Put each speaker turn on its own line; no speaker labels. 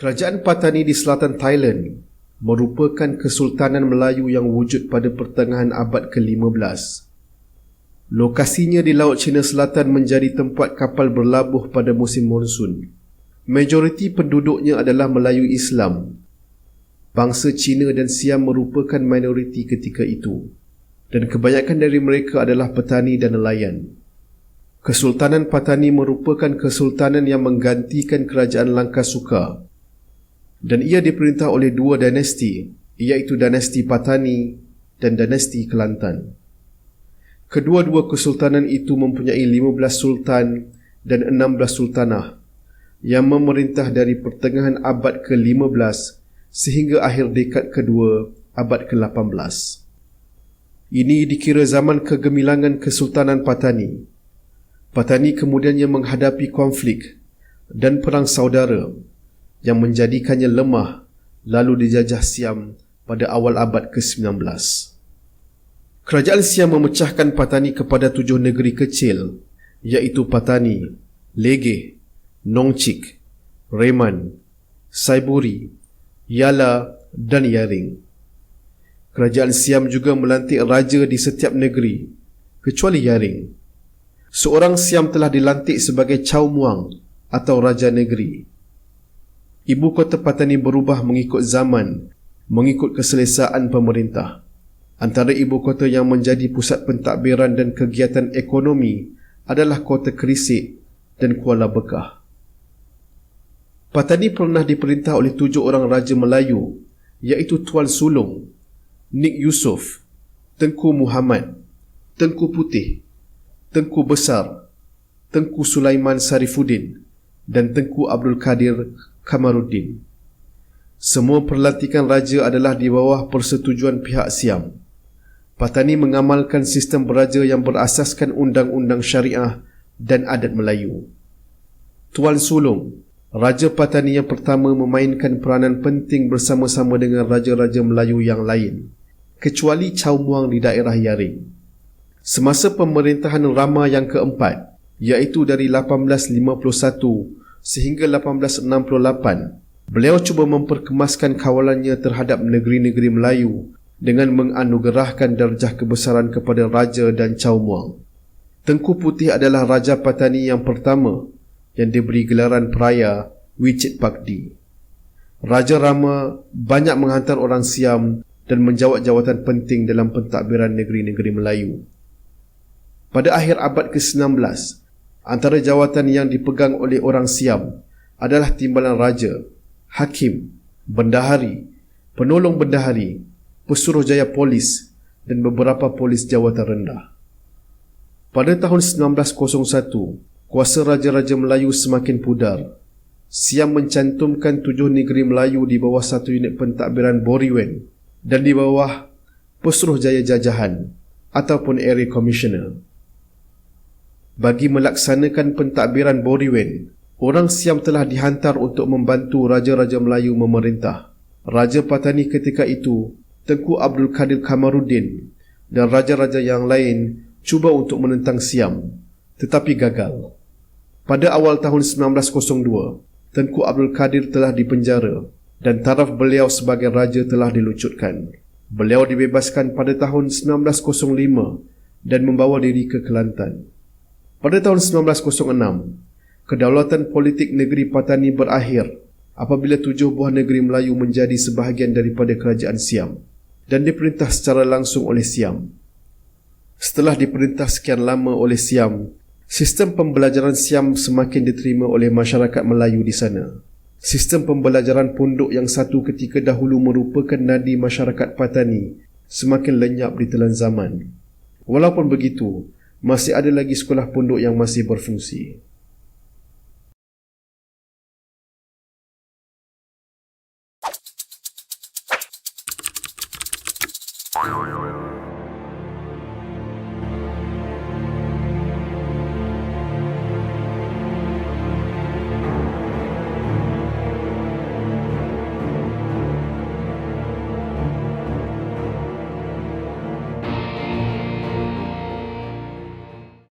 Kerajaan Patani di selatan Thailand merupakan Kesultanan Melayu yang wujud pada pertengahan abad ke-15. Lokasinya di Laut Cina Selatan menjadi tempat kapal berlabuh pada musim monsun. Majoriti penduduknya adalah Melayu Islam. Bangsa Cina dan Siam merupakan minoriti ketika itu dan kebanyakan dari mereka adalah petani dan nelayan. Kesultanan Patani merupakan kesultanan yang menggantikan kerajaan Langkasuka dan ia diperintah oleh dua dinasti iaitu dinasti Patani dan dinasti Kelantan. Kedua-dua kesultanan itu mempunyai 15 sultan dan 16 sultanah yang memerintah dari pertengahan abad ke-15 sehingga akhir dekad kedua abad ke-18. Ini dikira zaman kegemilangan Kesultanan Patani. Patani kemudiannya menghadapi konflik dan perang saudara yang menjadikannya lemah lalu dijajah Siam pada awal abad ke-19. Kerajaan Siam memecahkan Patani kepada tujuh negeri kecil iaitu Patani, Lege, Nongchik, Reman, Saiburi, Yala dan Yaring. Kerajaan Siam juga melantik raja di setiap negeri kecuali Yaring. Seorang Siam telah dilantik sebagai Chow Muang atau Raja Negeri ibu kota Patani berubah mengikut zaman, mengikut keselesaan pemerintah. Antara ibu kota yang menjadi pusat pentadbiran dan kegiatan ekonomi adalah kota Kerisik dan Kuala Bekah. Patani pernah diperintah oleh tujuh orang Raja Melayu iaitu Tuan Sulung, Nik Yusof, Tengku Muhammad, Tengku Putih, Tengku Besar, Tengku Sulaiman Sarifuddin dan Tengku Abdul Kadir Kamaruddin. Semua perlantikan raja adalah di bawah persetujuan pihak Siam. Patani mengamalkan sistem beraja yang berasaskan undang-undang syariah dan adat Melayu. Tuan Sulung, Raja Patani yang pertama memainkan peranan penting bersama-sama dengan raja-raja Melayu yang lain, kecuali Chow Muang di daerah Yaring. Semasa pemerintahan Rama yang keempat, iaitu dari 1851 sehingga 1868, beliau cuba memperkemaskan kawalannya terhadap negeri-negeri Melayu dengan menganugerahkan darjah kebesaran kepada Raja dan Chow Muang. Tengku Putih adalah Raja Patani yang pertama yang diberi gelaran peraya Wicit Pakdi. Raja Rama banyak menghantar orang Siam dan menjawat jawatan penting dalam pentadbiran negeri-negeri Melayu. Pada akhir abad ke-19, Antara jawatan yang dipegang oleh orang Siam adalah timbalan raja, hakim, bendahari, penolong bendahari, pesuruhjaya polis dan beberapa polis jawatan rendah. Pada tahun 1901, kuasa raja-raja Melayu semakin pudar. Siam mencantumkan tujuh negeri Melayu di bawah satu unit pentadbiran Boriwen dan di bawah pesuruhjaya jajahan ataupun area commissioner bagi melaksanakan pentadbiran Boriwen, orang Siam telah dihantar untuk membantu Raja-Raja Melayu memerintah. Raja Patani ketika itu, Tengku Abdul Kadir Kamaruddin dan Raja-Raja yang lain cuba untuk menentang Siam, tetapi gagal. Pada awal tahun 1902, Tengku Abdul Kadir telah dipenjara dan taraf beliau sebagai Raja telah dilucutkan. Beliau dibebaskan pada tahun 1905 dan membawa diri ke Kelantan. Pada tahun 1906, kedaulatan politik negeri Patani berakhir apabila tujuh buah negeri Melayu menjadi sebahagian daripada kerajaan Siam dan diperintah secara langsung oleh Siam. Setelah diperintah sekian lama oleh Siam, sistem pembelajaran Siam semakin diterima oleh masyarakat Melayu di sana. Sistem pembelajaran pondok yang satu ketika dahulu merupakan nadi masyarakat Patani semakin lenyap di telan zaman. Walaupun begitu, masih ada lagi sekolah pondok yang masih berfungsi. Wow.